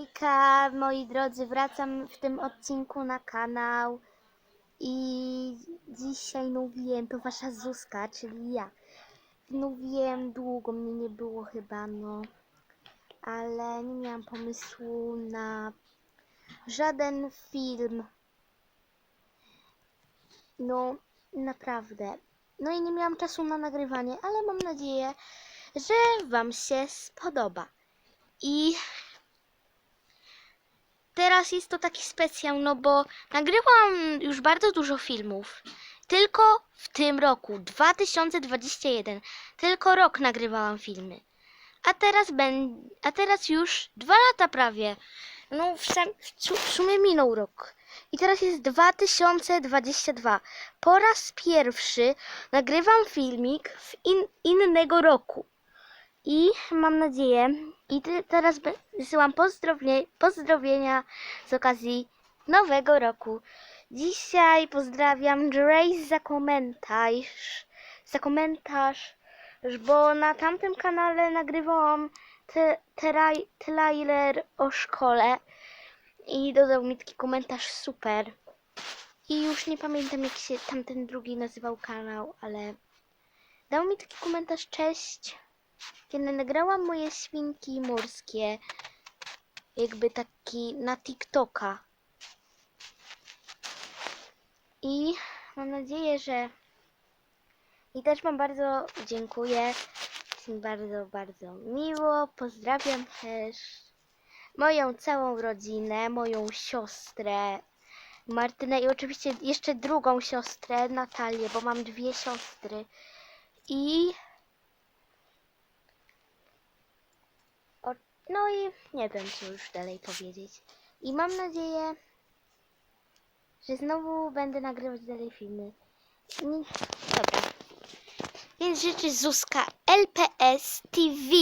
Hejka, moi drodzy, wracam w tym odcinku na kanał i dzisiaj mówiłem, to wasza Zuzka, czyli ja. Mówiłem długo, mnie nie było chyba, no, ale nie miałam pomysłu na żaden film. No, naprawdę. No i nie miałam czasu na nagrywanie, ale mam nadzieję, że wam się spodoba. I teraz jest to taki specjal, no bo nagrywałam już bardzo dużo filmów. Tylko w tym roku, 2021, tylko rok nagrywałam filmy. A teraz, ben, a teraz już dwa lata prawie. No w, sam, w sumie minął rok. I teraz jest 2022. Po raz pierwszy nagrywam filmik w in, innego roku. I mam nadzieję, i teraz wysyłam pozdrowie, pozdrowienia z okazji nowego roku. Dzisiaj pozdrawiam Grace za komentarz, za komentarz, bo na tamtym kanale nagrywałam te, teraj- trailer o szkole i dodał mi taki komentarz super. I już nie pamiętam jak się tamten drugi nazywał kanał, ale dał mi taki komentarz cześć kiedy nagrałam moje świnki morskie, jakby taki na TikToka. I mam nadzieję, że. I też Wam bardzo dziękuję. Jest mi bardzo, bardzo miło. Pozdrawiam też moją całą rodzinę, moją siostrę Martynę i oczywiście jeszcze drugą siostrę Natalię, bo mam dwie siostry. I O, no i nie wiem, co już dalej powiedzieć. I mam nadzieję, że znowu będę nagrywać dalej filmy. Nie, dobra. Więc życzy Zuzka LPS TV.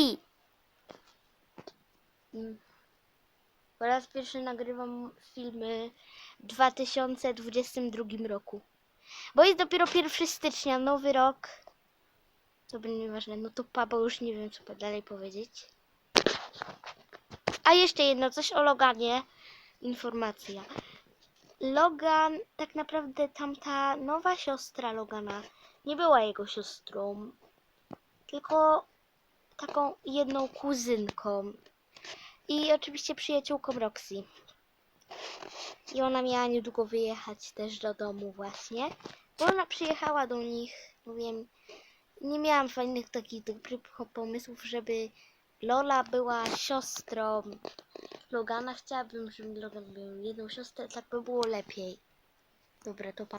Po raz pierwszy nagrywam filmy w 2022 roku. Bo jest dopiero 1 stycznia, nowy rok. To będzie nieważne. No to pa, bo już nie wiem, co dalej powiedzieć. A jeszcze jedno, coś o Loganie. Informacja. Logan, tak naprawdę tamta nowa siostra Logana nie była jego siostrą, tylko taką jedną kuzynką. I oczywiście przyjaciółką Roxy. I ona miała niedługo wyjechać też do domu właśnie. Bo ona przyjechała do nich, mówiłem, nie miałam fajnych takich dobrych pomysłów, żeby Lola była siostrą Logana. Chciałabym, żeby Logan miał jedną siostrę, tak by było lepiej. Dobra, to pa.